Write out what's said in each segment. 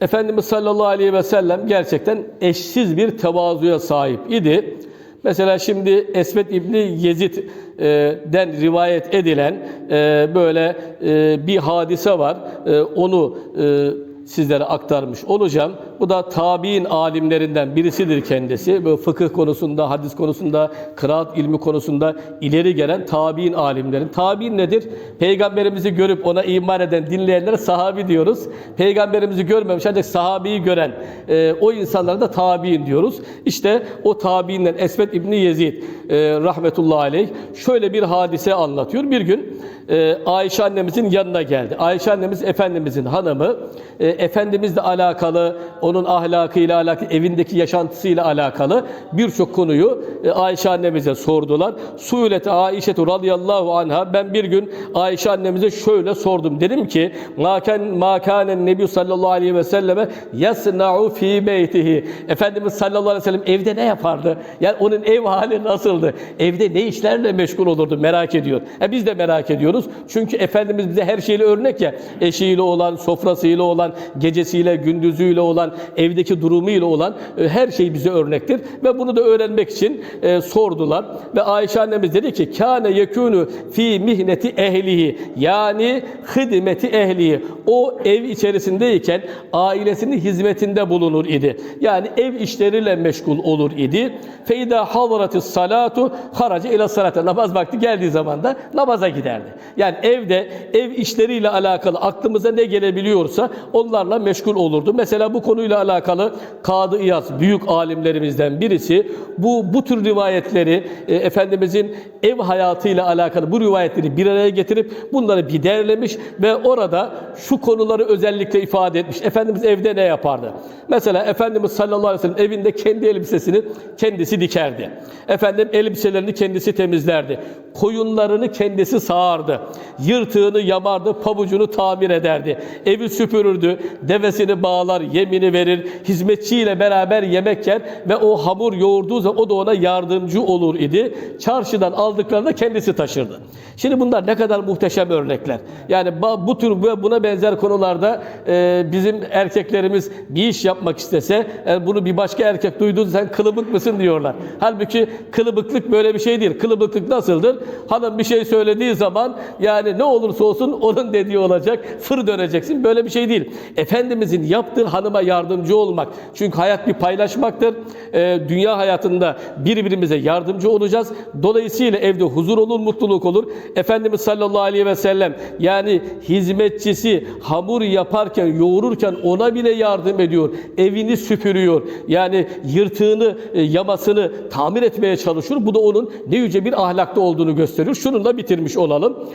Efendimiz sallallahu aleyhi ve sellem gerçekten eşsiz bir tevazuya sahip idi. Mesela şimdi Esvet İbni Yezid'den rivayet edilen e, böyle e, bir hadise var. E, Onu e, sizlere aktarmış olacağım. Bu da tabi'in alimlerinden birisidir kendisi. Böyle fıkıh konusunda, hadis konusunda, kıraat ilmi konusunda ileri gelen tabi'in alimlerin. Tabi'in nedir? Peygamberimizi görüp ona iman eden, dinleyenlere sahabi diyoruz. Peygamberimizi görmemiş ancak sahabeyi gören e, o insanlara da tabi'in diyoruz. İşte o tabi'inden Esvet İbni Yezid e, rahmetullahi aleyh şöyle bir hadise anlatıyor. Bir gün e, Ayşe annemizin yanına geldi. Ayşe annemiz Efendimizin hanımı. E, Efendimizle alakalı, onun ahlakıyla alakalı, evindeki yaşantısıyla alakalı birçok konuyu e, Ayşe annemize sordular. Suilete Aişetu radıyallahu anha ben bir gün Ayşe annemize şöyle sordum. Dedim ki maken makanen nebi sallallahu aleyhi ve selleme yasna'u fi beytihi. Efendimiz sallallahu aleyhi ve sellem evde ne yapardı? Yani onun ev hali nasıldı? Evde ne işlerle meşgul olurdu merak ediyor. E biz de merak ediyoruz. Çünkü Efendimiz bize her şeyle örnek ya. Eşiyle olan, sofrasıyla olan, gecesiyle, gündüzüyle olan, evdeki durumuyla olan e, her şey bize örnektir. Ve bunu da öğrenmek için e, sordular. Ve Ayşe annemiz dedi ki kâne yekûnü fi mihneti ehlihi yani hidmeti ehlihi. O ev içerisindeyken ailesinin hizmetinde bulunur idi. Yani ev işleriyle meşgul olur idi. Feyda hadratis salatu haraca ila salate. Namaz vakti geldiği zaman da namaza giderdi. Yani evde ev işleriyle alakalı aklımıza ne gelebiliyorsa onlarla meşgul olurdu. Mesela bu konuyla alakalı Kadı İyaz büyük alimlerimizden birisi bu bu tür rivayetleri e, Efendimizin ev hayatıyla alakalı bu rivayetleri bir araya getirip bunları bir derlemiş ve orada şu konuları özellikle ifade etmiş. Efendimiz evde ne yapardı? Mesela Efendimiz sallallahu aleyhi ve sellem evinde kendi elbisesini kendisi dikerdi. Efendim elbiselerini kendisi temizlerdi. Koyunlarını kendisi sağardı. Yırtığını yamardı, pabucunu tamir ederdi. Evi süpürürdü, devesini bağlar, yemini verir, hizmetçiyle beraber yemek yer ve o hamur yoğurduğu zaman o da ona yardımcı olur idi. Çarşıdan aldıklarını da kendisi taşırdı. Şimdi bunlar ne kadar muhteşem örnekler. Yani bu tür ve buna benzer konularda e, bizim erkeklerimiz bir iş yapmak istese e, bunu bir başka erkek duyduğunda sen kılıbık mısın diyorlar. Halbuki kılıbıklık böyle bir şey değil. Kılıbıklık nasıldır? Hanım bir şey söylediği zaman yani ne olursa olsun onun dediği olacak. Fır döneceksin. Böyle bir şey değil. Efendimizin yaptığı hanıma yardımcı olmak. Çünkü hayat bir paylaşmaktır. E, dünya hayatında birbirimize yardımcı olacağız. Dolayısıyla evde huzur olur, mutluluk olur. Efendimiz sallallahu aleyhi ve sellem yani hizmetçisi hamur yaparken, yoğururken ona bile yardım ediyor. Evini süpürüyor. Yani yırtığını, e, yamasını tamir etmeye çalışıyor. Bu da onun ne yüce bir ahlakta olduğunu gösteriyor. Şununla bitirmiş olalım.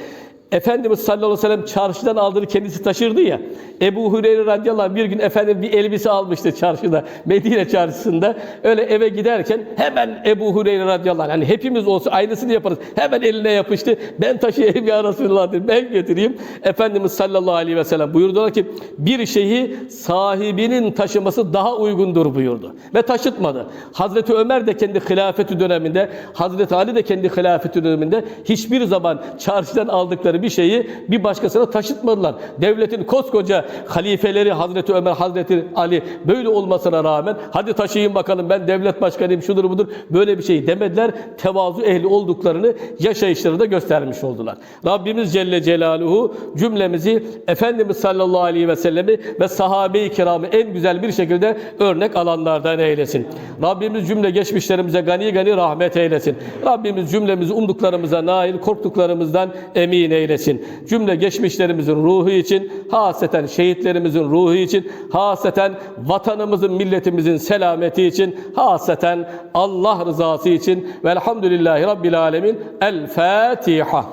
Efendimiz sallallahu aleyhi ve sellem çarşıdan aldığını kendisi taşırdı ya. Ebu Hureyre radıyallahu anh bir gün efendim bir elbise almıştı çarşıda. Medine çarşısında. Öyle eve giderken hemen Ebu Hureyre radıyallahu anh. Hani hepimiz olsa aynısını yaparız. Hemen eline yapıştı. Ben taşıyayım ya Resulullah dedi. Ben götüreyim. Efendimiz sallallahu aleyhi ve sellem buyurdular ki bir şeyi sahibinin taşıması daha uygundur buyurdu. Ve taşıtmadı. Hazreti Ömer de kendi hilafeti döneminde, Hazreti Ali de kendi hilafeti döneminde hiçbir zaman çarşıdan aldıkları bir şeyi bir başkasına taşıtmadılar. Devletin koskoca halifeleri Hazreti Ömer, Hazreti Ali böyle olmasına rağmen hadi taşıyın bakalım ben devlet başkanıyım şudur budur böyle bir şey demediler. Tevazu ehli olduklarını yaşayışlarında göstermiş oldular. Rabbimiz Celle Celaluhu cümlemizi Efendimiz sallallahu aleyhi ve sellemi ve sahabe-i kiramı en güzel bir şekilde örnek alanlardan eylesin. Rabbimiz cümle geçmişlerimize gani gani rahmet eylesin. Rabbimiz cümlemizi umduklarımıza nail, korktuklarımızdan emin eylesin. Cümle geçmişlerimizin ruhu için, haseten şehitlerimizin ruhu için, haseten vatanımızın, milletimizin selameti için, haseten Allah rızası için. Velhamdülillahi Rabbil Alemin. El Fatiha.